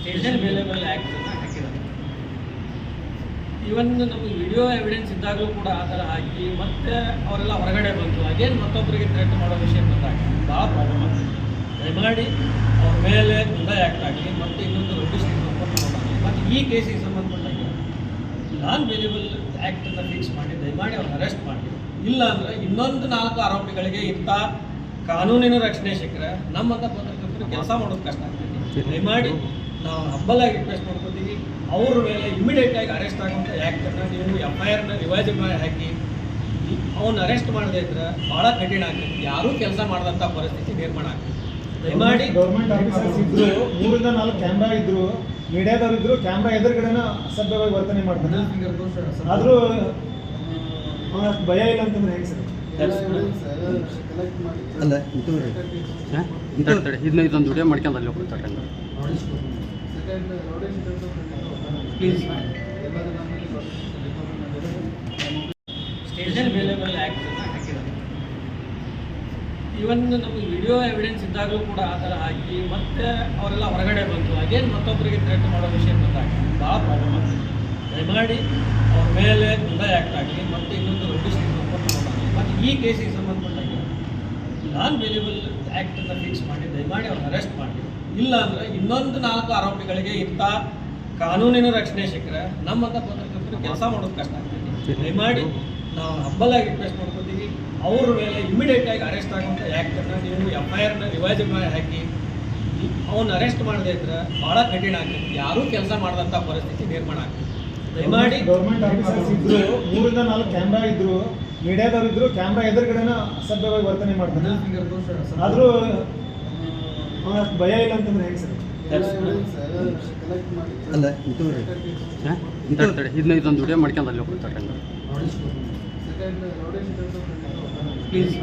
Station ವೇಲೇಬಲ್ ಆ್ಯಕ್ಟನ್ನು ಹಾಕಿದ್ದಾರೆ. ಇವನ್ ನಮಗೆ video evidence ಇದ್ದಾಗಲೂ ಕೂಡ ಆ ಥರ ಹಾಕಿ ಮತ್ತೆ ಅವರೆಲ್ಲ ಹೊರಗಡೆ ಬಂತು ಅಗೇನ್ ಮತ್ತೊಬ್ಬರಿಗೆ ಥ್ರೆಟ್ ಮಾಡೋ ವಿಷಯ ಬಂದಾಗ ಭಾಳ ಪ್ರಾಬ್ಲಮ್ ಆಗ್ತದೆ. ದಯಮಾಡಿ ಅವ್ರ ಮೇಲೆ ಆ್ಯಕ್ಟ್ ಆಗಲಿ ಮತ್ತು ಇನ್ನೊಂದು ನೋಟಿಸ್ ಮತ್ತು ಈ ಕೇಸಿಗೆ ಸಂಬಂಧಪಟ್ಟಾಗ ನಾನ್ ವೇರಿಯಬಲ್ ಆ್ಯಕ್ಟನ್ನು ಫಿಕ್ಸ್ ಮಾಡಿ, ದಯಮಾಡಿ ಅವ್ರನ್ನ ಅರೆಸ್ಟ್ ಮಾಡಿ. ಇಲ್ಲ ಅಂದರೆ ಇನ್ನೊಂದು ನಾಲ್ಕು ಆರೋಪಿಗಳಿಗೆ ಇಂಥ ಕಾನೂನಿನ ರಕ್ಷಣೆ ಸಿಕ್ಕರೆ ನಮ್ಮಂಥ ಪತ್ರಕರ್ತರು ಕೆಲಸ ಮಾಡೋದು ಕಷ್ಟ ಆಗ್ತದೆ. ದಯಮಾಡಿ ನಾವು ಹಂಬಲಾಗಿ ರಿಕ್ವೆಸ್ಟ್ ಮಾಡ್ಕೊತೀವಿ. ಅವ್ರ ಮೇಲೆ ಇಮಿಡಿಯೇಟ್ ಆಗಿ ಅರೆಸ್ಟ್ ಆಗುವಂಥ ಆ್ಯಕ್ಟನ್ನು ನೀವು ಎಫ್ ಐ ಆರ್ನ ರಿವೈಸ್ ಮಾಡಿ ಹಾಕಿ. ಅವನ್ನ ಅರೆಸ್ಟ್ ಮಾಡದೇ ಇದ್ರೆ ಭಾಳ ಕಠಿಣ ಆಗ್ತೈತಿ. ಯಾರೂ ಕೆಲಸ ಮಾಡದಂಥ ಪರಿಸ್ಥಿತಿ ನಿರ್ಮಾಣ ಆಗ್ತದೆ ದಯಮಾಡಿ ಗೌರ್ಮೆಂಟ್ ಆಫೀಸರ್ಸ್ ಇದ್ರು ಮೂರಿಂದ ನಾಲ್ಕು ಕ್ಯಾಮ್ರಾ ಇದ್ರು ಮೀಡಿಯಾದವ್ರು ಇದ್ರು ಕ್ಯಾಮ್ರಾ ಎದುರುಗಡೆನ ಅಸಭ್ಯವಾಗಿ ವರ್ತನೆ ಮಾಡ್ತಾನೆ ಆದರೂ ಅವನಷ್ಟು ಭಯ ಇಲ್ಲ ಅಂತಂದ್ರೆ ಹೆಂಗೆ ಸರ್? ಅಲ್ಲ ಇದು ತಡೆ ತಡೆ ಇದನ್ನ ಇದೊಂದು ವಿಡಿಯೋ ಮಾಡ್ಕೊಂಡು ಅಲ್ಲಿ ಹೋಗ್ತಾರೆ ಸ್ಟೇಷನ್ ಮೇಲೆ ಇವನ್ ನಮ್ಗೆ ವಿಡಿಯೋ ಎವಿಡೆನ್ಸ್ ಇದ್ದಾಗಲೂ ಕೂಡ ಆ ಥರ ಹಾಕಿ, ಮತ್ತೆ ಅವರೆಲ್ಲ ಹೊರಗಡೆ ಬಂತು ಅಗೇನ್ ಮತ್ತೊಬ್ಬರಿಗೆ ಥ್ರೆಟ್ ಮಾಡೋ ವಿಷಯ ಬಂದಾಗ ಭಾಳ ಪ್ರಾಬ್ಲಮ್ ಆಗ್ತದೆ. ದಯಮಾಡಿ ಅವ್ರ ಮೇಲೆ ತುಂಬ ಆ್ಯಕ್ಟ್ ಆಗಲಿ, ಮತ್ತು ಇನ್ನೊಂದು ನೋಟಿಸ್ ಮತ್ತು ಈ ಕೇಸಿಗೆ ಸಂಬಂಧಪಟ್ಟಾಗ ನಾನ್ ವೇರಿಯಬಲ್ ಆ್ಯಕ್ಟನ್ನು ಫಿಕ್ಸ್ ಮಾಡಿ, ದಯಮಾಡಿ ಅವ್ರನ್ನ ಅರೆಸ್ಟ್ ಮಾಡಿ. ಇಲ್ಲ ಅಂದ್ರೆ ಇನ್ನೊಂದು ನಾಲ್ಕು ಆರೋಪಿಗಳಿಗೆ ಇಂಥ ಕಾನೂನಿನ ರಕ್ಷಣೆ ಸಿಕ್ಕರೆ ನಮ್ಮಂತ ಪತ್ರಕರ್ತರು ಕೆಲಸ ಮಾಡೋದು ಕಷ್ಟ ಆಗ್ತದೆ ದಯಮಾಡಿ ನಾವು ಹಂಬಲಾಗಿ ರಿಕ್ವೆಸ್ಟ್ ಮಾಡ್ಕೊತೀವಿ. ಅವ್ರ ಮೇಲೆ ಇಮಿಡಿಯೇಟ್ ಆಗಿ ಅರೆಸ್ಟ್ ಆಗುವಂಥ ಯಾಕಂದ್ರೆ ನೀವು ಎಫ್ ಐ ಆರ್ನ ರಿವೈಸ್ ಮಾಡಿ ಹಾಕಿ ಅವನ್ನ ಅರೆಸ್ಟ್ ಮಾಡದೇ ಇದ್ರೆ ಭಾಳ ಕಠಿಣ ಆಗ್ತೈತಿ. ಯಾರೂ ಕೆಲಸ ಮಾಡದಂತ ಪರಿಸ್ಥಿತಿ ನಿರ್ಮಾಣ ಆಗ್ತದೆ ದಯಮಾಡಿ ಗೌರ್ಮೆಂಟ್ ಆಫೀಸರ್ಸ್ ಇದ್ರು ಮೂರಿಂದ ನಾಲ್ಕು ಕ್ಯಾಮ್ರಾ ಇದ್ರು ಮೀಡಿಯಾದವ್ರು ಇದ್ರು ಕ್ಯಾಮ್ರಾ ಎದುರುಗಡೆನ ಅಸಭ್ಯವಾಗಿ ವರ್ತನೆ ಮಾಡ್ತಾರೆ. ಆದ್ರೂ ಅವನಷ್ಟು ಭಯ ಇಲ್ಲ ಅಂತಂದ್ರೆ ಹೇಗೆ ಸರ್? ಅಲ್ಲ ಇದು ತಡೆ ತಡೆ ಇದನ್ನ ಇದೊಂದು ವಿಡಿಯೋ ಮಾಡ್ಕೊಂಡು ಅಲ್ಲಿ ಹೋಗ್ತಾರೆ ಪ್ಲೀಸ್